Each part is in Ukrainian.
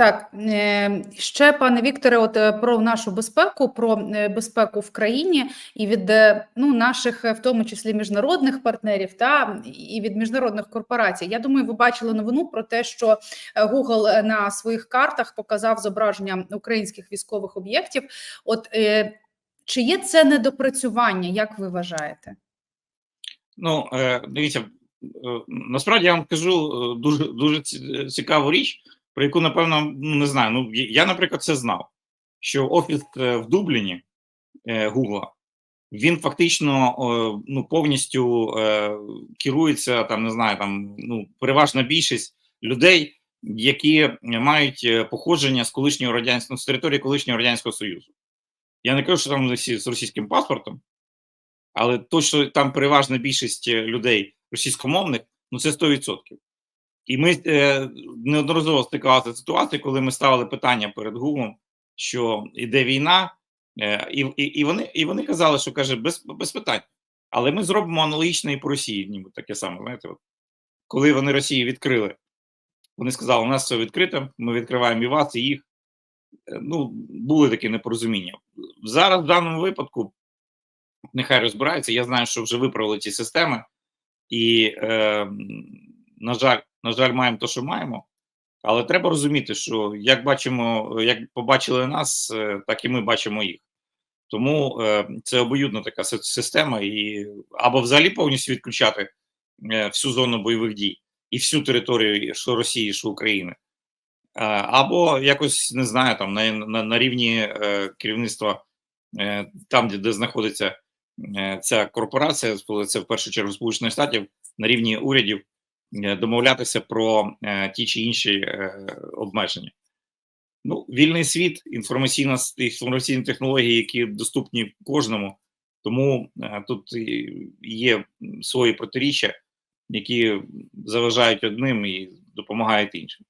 Так, е, ще пане Вікторе, от е, про нашу безпеку, про е, безпеку в країні і від е, ну, наших, в тому числі міжнародних партнерів, та і від міжнародних корпорацій. Я думаю, ви бачили новину про те, що Google на своїх картах показав зображення українських військових об'єктів. От чи є це недопрацювання, як ви вважаєте? Ну, дивіться, насправді я вам кажу дуже дуже цікаву річ, про яку, напевно, ну не знаю. Ну, я- наприклад, це знав, що офіс е, в Дубліні е, Гугла, він фактично ну, повністю е, керується там, не знаю, там ну, переважна більшість людей, які мають е, походження з колишнього радянського з території колишнього радянського союзу. Я не кажу, що там всі з російським паспортом, але то, що там переважна більшість людей російськомовних, ну це 100%. І ми е, неодноразово стикалися з ситуацією, коли ми ставили питання перед Гуглом, що йде війна, е, і, і, вони, і вони казали, що каже, без, без питань. Але ми зробимо аналогічне і по Росії, ніби таке саме. Знаєте, от, коли вони Росії відкрили, вони сказали, у нас все відкрито, ми відкриваємо і вас, і їх. Е, Ну, були такі непорозуміння. Зараз в даному випадку нехай розбираються. Я знаю, що вже виправили ці системи, і, е, на жаль, на жаль, маємо те, що маємо. Але треба розуміти, що як бачимо, як побачили нас, е, так і ми бачимо їх. Тому е, це обоюдна така система, і або взагалі повністю відключати е, всю зону бойових дій і всю територію що Росії, що України. Або якось не знаю, там на, на, на рівні керівництва там, де, де знаходиться ця корпорація, це в першу чергу Сполучених Штатів, на рівні урядів домовлятися про е, ті чи інші е, обмеження. Ну, вільний світ, інформаційна інформаційні технології, які доступні кожному, тому е, тут є свої протиріччя, які заважають одним і допомагають іншим.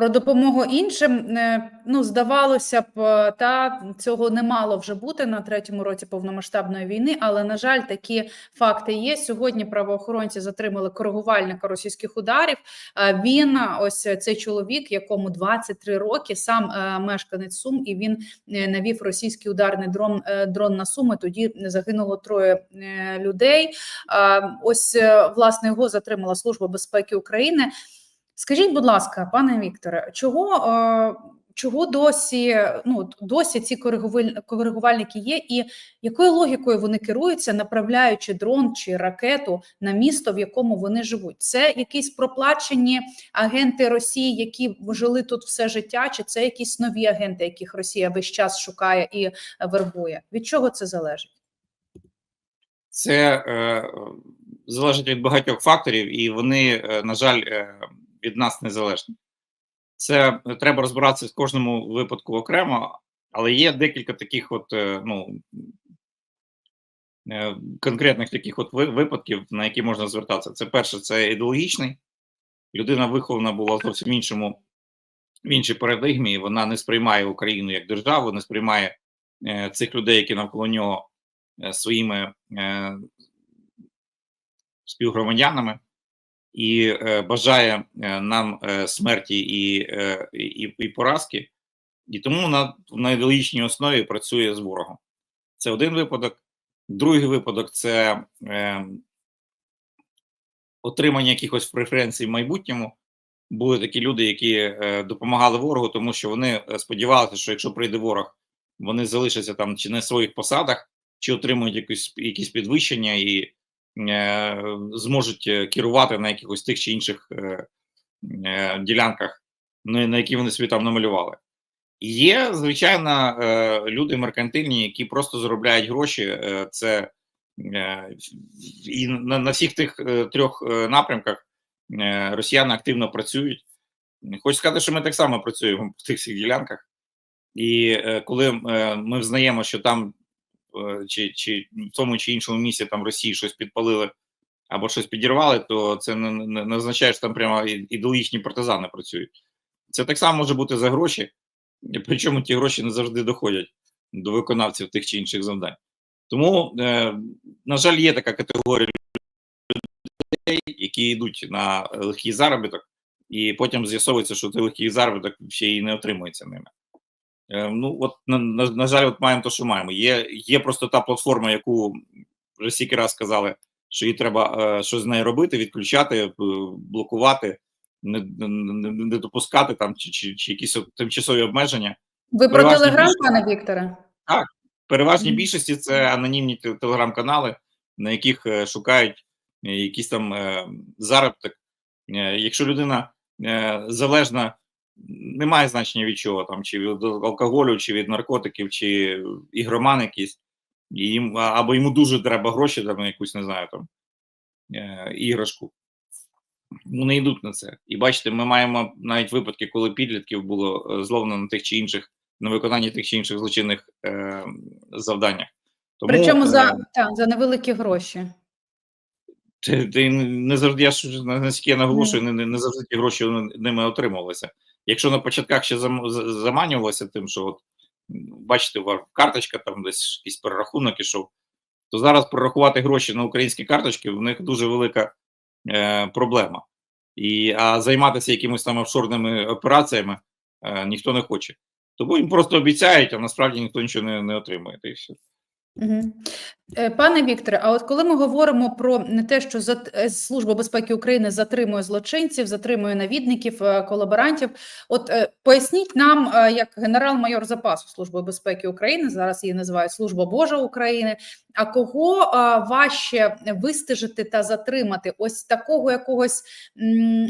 Про допомогу іншим, е, ну, здавалося б, е, та цього не мало вже бути на третьому році повномасштабної війни, але, на жаль, такі факти є. Сьогодні правоохоронці затримали коригувальника російських ударів. Е, Він, ось цей чоловік, якому 23 роки, сам мешканець Сум, і він навів російський ударний дрон, дрон на Суми. Тоді загинуло троє людей. Ось, власне, його затримала Служба безпеки України. Скажіть, будь ласка, пане Вікторе, чого, е, чого досі, ну, досі ці коригувальники є, і якою логікою вони керуються, направляючи дрон чи ракету на місто, в якому вони живуть? Це якісь проплачені агенти Росії, які жили тут все життя, чи це якісь нові агенти, яких Росія весь час шукає і вербує? Від чого це залежить? Це е, залежить від багатьох факторів, і вони, е, на жаль, е, від нас не залежні. Це е, треба розбиратися в кожному випадку окремо, але є декілька таких от, е, ну, е, конкретних таких от випадків, на які можна звертатися. Це перше, це ідеологічний. Людина вихована була зовсім іншому, в іншій парадигмі, вона не сприймає Україну як державу, не сприймає е, цих людей, які навколо нього е, своїми е, співгромадянами і е, бажає е, нам е, смерті і, і, і поразки, і тому на, на ідеологічній основі працює з ворогом. Це один випадок. Другий випадок це е, отримання якихось преференцій в майбутньому. Були такі люди, які е, допомагали ворогу, тому що вони сподівалися, що якщо прийде ворог, вони залишаться там чи на своїх посадах, чи отримують якісь, якісь підвищення і зможуть е, керувати на якихось тих чи інших е, е, ділянках, на, які вони собі там намалювали. Є, звичайно, е, люди меркантильні, які просто заробляють гроші. Е, це е, і на, всіх тих е, трьох е, напрямках е, росіяни активно працюють. Хочу сказати, що ми так само працюємо в тих всіх ділянках. І е, коли е, ми взнаємо, що там е, чи, чи в тому чи іншому місці там Росії щось підпалили або щось підірвали, то це не, не, не означає, що там прямо ідеологічні партизани працюють. Це так само може бути за гроші, причому ті гроші не завжди доходять до виконавців тих чи інших завдань. Тому, е, на жаль, є така категорія людей, які йдуть на легкий заробіток, і потім з'ясовується, що той легкий заробіток ще й не отримується ними. Е, Ну, от, на, на, на жаль, от маємо те, що маємо. Є, є просто та платформа, яку вже стільки раз сказали, що їй треба е, щось з нею робити, відключати, е, блокувати, не, не, не, допускати там чи, чи, чи якісь от тимчасові обмеження. Ви про Телеграм, пане Вікторе? В переважній Мгм. більшості це анонімні телеграм-канали, на яких е, шукають якийсь там е, заробіток. Е, Якщо людина е, залежна, немає значення від чого, там, чи від алкоголю, чи від наркотиків, чи ігроман якийсь, і їм, або йому дуже треба гроші, там, якусь, не знаю, там, е, іграшку. Вони йдуть на це. І бачите, ми маємо навіть випадки, коли підлітків було е, зловлено на тих чи інших, на виконанні тих чи інших злочинних е, завданнях. Тому, Причому за, е, та, за невеликі гроші. ти, ти не завжди, я наскільки я наголошую, не, не завжди ті гроші ними отримувалися. Якщо на початках ще заманювалося тим, що от, бачите, карточка, там десь якийсь перерахунок ішов, то зараз прорахувати гроші на українські карточки в них дуже велика е, проблема. І, а займатися якимись там офшорними операціями е, ніхто не хоче. Тому їм просто обіцяють, а насправді ніхто нічого не, не отримує. Й все. Угу. Пане Вікторе, а от коли ми говоримо про не те, що е, Служба безпеки України затримує злочинців, затримує навідників, е, колаборантів, от е, поясніть нам, е, як генерал-майор запасу Служби безпеки України, зараз її називають Служба Божа України. А кого е, важче вистежити та затримати? Ось такого якогось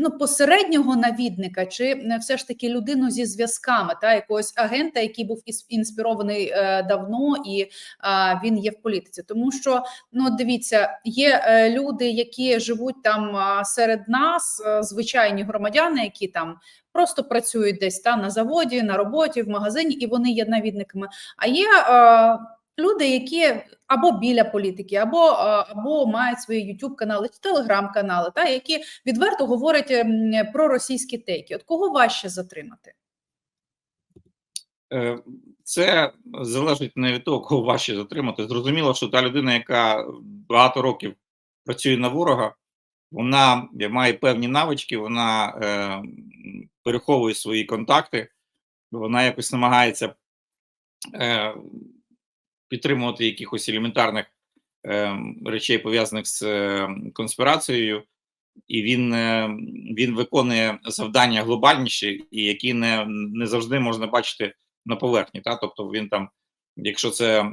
ну посереднього навідника, чи е, все ж таки людину зі зв'язками, та якогось агента, який був інспірований е, давно і він є в політиці. Тому що ну дивіться, є е, люди, які живуть там серед нас, е, звичайні громадяни, які там просто працюють десь та на заводі, на роботі, в магазині, і вони є навідниками. А є е, люди, які або біля політики, або, е, або мають свої youtube канали чи телеграм-канали, та які відверто говорять ем, про російські тейки. От кого важче затримати? Це залежить не від того, кого важче затримати. Зрозуміло, що та людина, яка багато років працює на ворога, вона має певні навички, вона е, переховує свої контакти, вона якось намагається е, підтримувати якихось елементарних е, речей, пов'язаних з е, конспірацією, і він, е, він виконує завдання глобальніші, і які не, не завжди можна бачити на поверхні. Та? Тобто він там, якщо це е,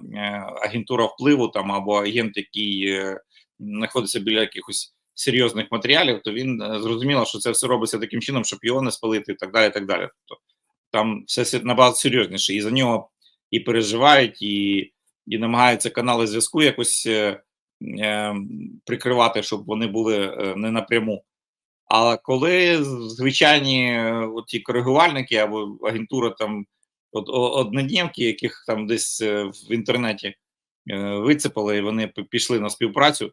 агентура впливу там або агент, який е, знаходиться біля якихось серйозних матеріалів, то він е, зрозуміло, що це все робиться таким чином, щоб його не спалити, і так далі. І так далі. Тобто там все набагато серйозніше, і за нього і переживають, і, і намагаються канали зв'язку якось е, прикривати, щоб вони були не напряму. А коли звичайні е, от ті коригувальники або агентура там от, однодневки, яких там десь е, в інтернеті е, вицепали, і вони пішли на співпрацю,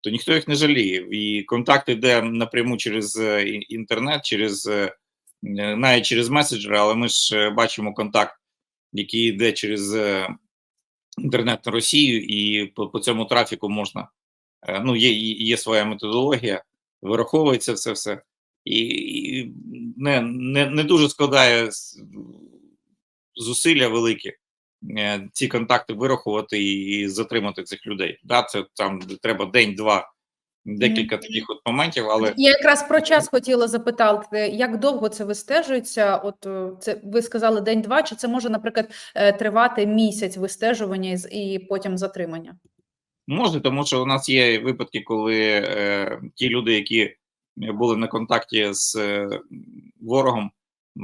то ніхто їх не жаліє. І контакт йде напряму через е, інтернет, через навіть через меседжери, але ми ж бачимо контакт, який йде через інтернет на Росію, і по, по цьому трафіку можна. Ну, є, є своя методологія, вираховується все все. І, не, не, не дуже складає зусилля великі е, ці контакти вирахувати і, затримати цих людей. Да, це там треба день-два, декілька таких от моментів, але Я якраз про час хотіла запитати, як довго це вистежується? От е, це ви сказали день-два, чи це може, наприклад, е, тривати місяць вистежування і потім затримання? Може, тому що у нас є випадки, коли е, ті люди, які були на контакті з е, ворогом,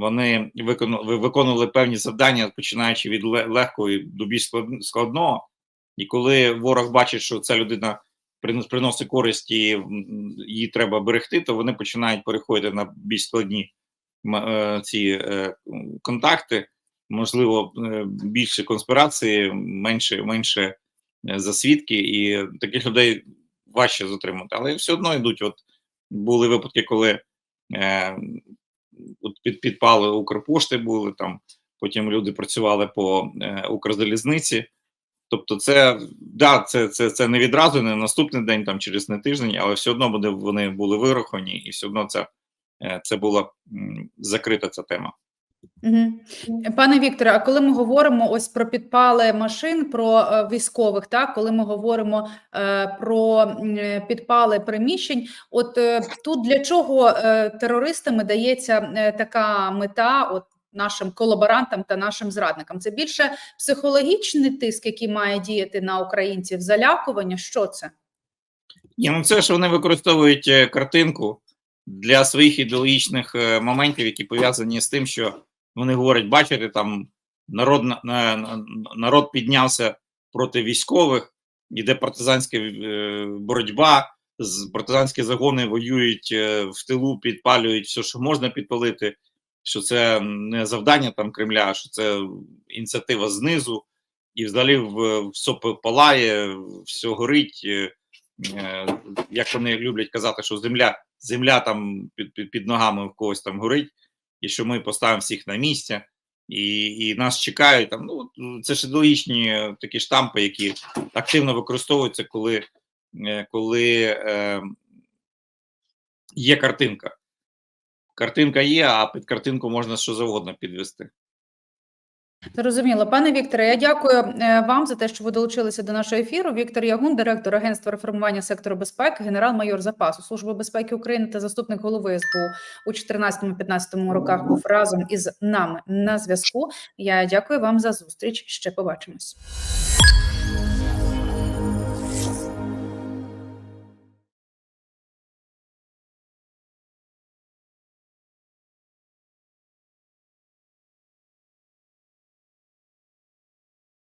вони виконували, виконували певні завдання, починаючи від ле- легкого до більш складного. І коли ворог бачить, що ця людина принос- приносить користь і її треба берегти, то вони починають переходити на більш складні е, ці е, контакти. Можливо, е, більше конспірації, менше, менше е, за свідки, і таких людей важче затримати. Але все одно йдуть. От були випадки, коли під, підпали Укрпошти були там, потім люди працювали по е, Укрзалізниці. Тобто, це да, це, це, це не відразу, не наступний день, там через не тиждень, але все одно вони були вираховані, і все одно це е, це була м, закрита ця тема. Угу. Пане Вікторе, а коли ми говоримо ось про підпали машин, про е, військових, так коли ми говоримо е, про е, підпали приміщень, от е, тут для чого е, терористами дається е, така мета? От нашим колаборантам та нашим зрадникам? Це більше психологічний тиск, який має діяти на українців, залякування. Що це? Ні, ну це ж вони використовують е, картинку для своїх ідеологічних моментів, які пов'язані з тим, що вони говорять: бачите, там народ на- на- на- народ піднявся проти військових, іде партизанська е, боротьба, партизанські загони воюють е, в тилу, підпалюють все, що можна підпалити. Що це не завдання там Кремля, що це ініціатива знизу, і взагалі все палає, все горить. е, як вони люблять казати, що земля, земля там під, під, під ногами в когось там горить, і що ми поставимо всіх на місце, і, і нас чекають. Там, ну, це ж ідеологічні такі штампи, які активно використовуються, коли, е, коли е, є картинка. Картинка є, а під картинку можна що завгодно підвести. Зрозуміло, пане Вікторе. Я дякую е, вам за те, що ви долучилися до нашого ефіру. Віктор Ягун, директор Агентства реформування сектору безпеки, генерал-майор запасу Служби безпеки України та заступник голови СБУ у 2014-2015 роках був разом із нами на зв'язку. Я дякую вам за зустріч. Ще побачимось.